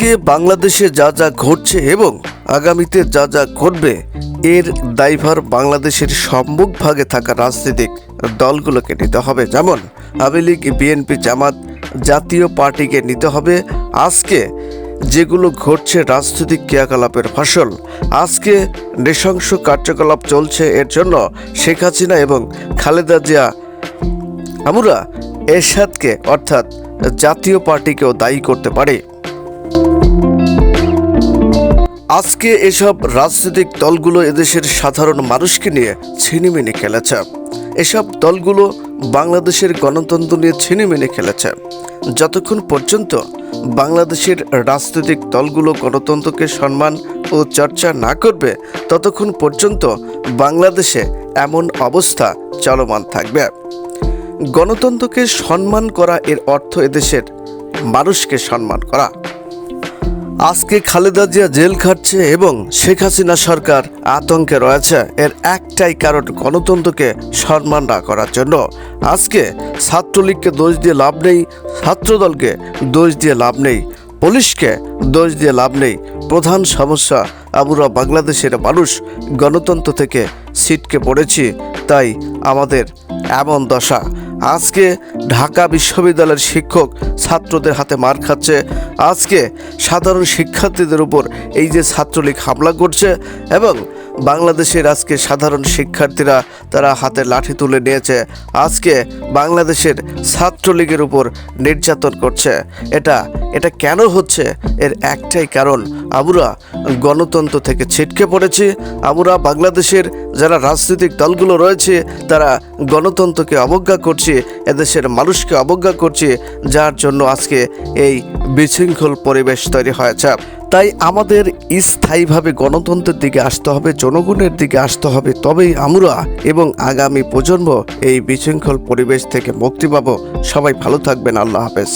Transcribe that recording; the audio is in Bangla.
আজকে বাংলাদেশে যা যা ঘটছে এবং আগামীতে যা যা ঘটবে, এর দায়ভার বাংলাদেশের সম্মুখভাগে থাকা রাজনৈতিক দলগুলোকে নিতে হবে। যেমন আওয়ামী লীগ, বিএনপি, জামাত জাতীয় পার্টিকে নিতে হবে। আজকে যেগুলো ঘটছে রাজনৈতিক ক্রিয়াকলাপের ফসল, আজকে নৃশংস কার্যকলাপ চলছে এর জন্য শেখ হাসিনা এবং খালেদা জিয়া, আমরা এরশাদকে অর্থাৎ জাতীয় পার্টিকেও দায়ী করতে পারি। আজকে এসব রাজনৈতিক দলগুলো এদেশের সাধারণ মানুষকে নিয়ে ছিনিমিনি খেলেছে। এসব দলগুলো বাংলাদেশের গণতন্ত্র নিয়ে ছিনিমিনি খেলেছে। যতক্ষণ পর্যন্ত বাংলাদেশের রাজনৈতিক দলগুলো গণতন্ত্রকে সম্মান ও চর্চা না করবে, ততক্ষণ পর্যন্ত বাংলাদেশে এমন অবস্থা চলমান থাকবে। গণতন্ত্রকে সম্মান করা এর অর্থ এদেশের মানুষকে সম্মান করা। আজকে খালেদা জিয়া জেল খাটছে এবং শেখ হাসিনা সরকার আতঙ্কে রয়েছে। এর একটাই কারণ গণতন্ত্রকে সম্মান না করার জন্য। আজকে ছাত্রলীগকে দোষ দিয়ে লাভ নেই, ছাত্রদলকে দোষ দিয়ে লাভ নেই, পুলিশকে দোষ দিয়ে লাভ নেই। প্রধান সমস্যা আমরা বাংলাদেশের মানুষ গণতন্ত্র থেকে ছিটকে পড়েছি, তাই আমাদের এমন দশা। আজকে ঢাকা বিশ্ববিদ্যালয়ের শিক্ষক ছাত্রদের হাতে মার খাচ্ছে। আজকে সাধারণ শিক্ষার্থীদের উপর এই যে ছাত্রলীগ হামলা করছে এবং বাংলাদেশের আজকে সাধারণ শিক্ষার্থীরা তারা হাতে লাঠি তুলে নিয়েছে। আজকে বাংলাদেশের ছাত্রলীগের উপর নির্যাতন করছে। এটা এটা কেন হচ্ছে? এর একটাই কারণ, আমরা গণতন্ত্র থেকে ছিটকে পড়েছি। আমরা বাংলাদেশের যারা রাজনৈতিক দলগুলো রয়েছে, তারা গণতন্ত্রকে অবজ্ঞা করছে, এদেশের মানুষকে অবজ্ঞা করছে, যার জন্য আজকে এই বিশৃঙ্খল পরিবেশ তৈরি হয়েছে। তাই আমাদের স্থায়ীভাবে গণতন্ত্রের দিকে আসতে হবে, জনগণের দিকে আসতে হবে। তবেই আমরা এবং আগামী প্রজন্ম এই বিশৃঙ্খল পরিবেশ থেকে মুক্তি পাব। সবাই ভালো থাকবেন। আল্লাহ হাফেজ।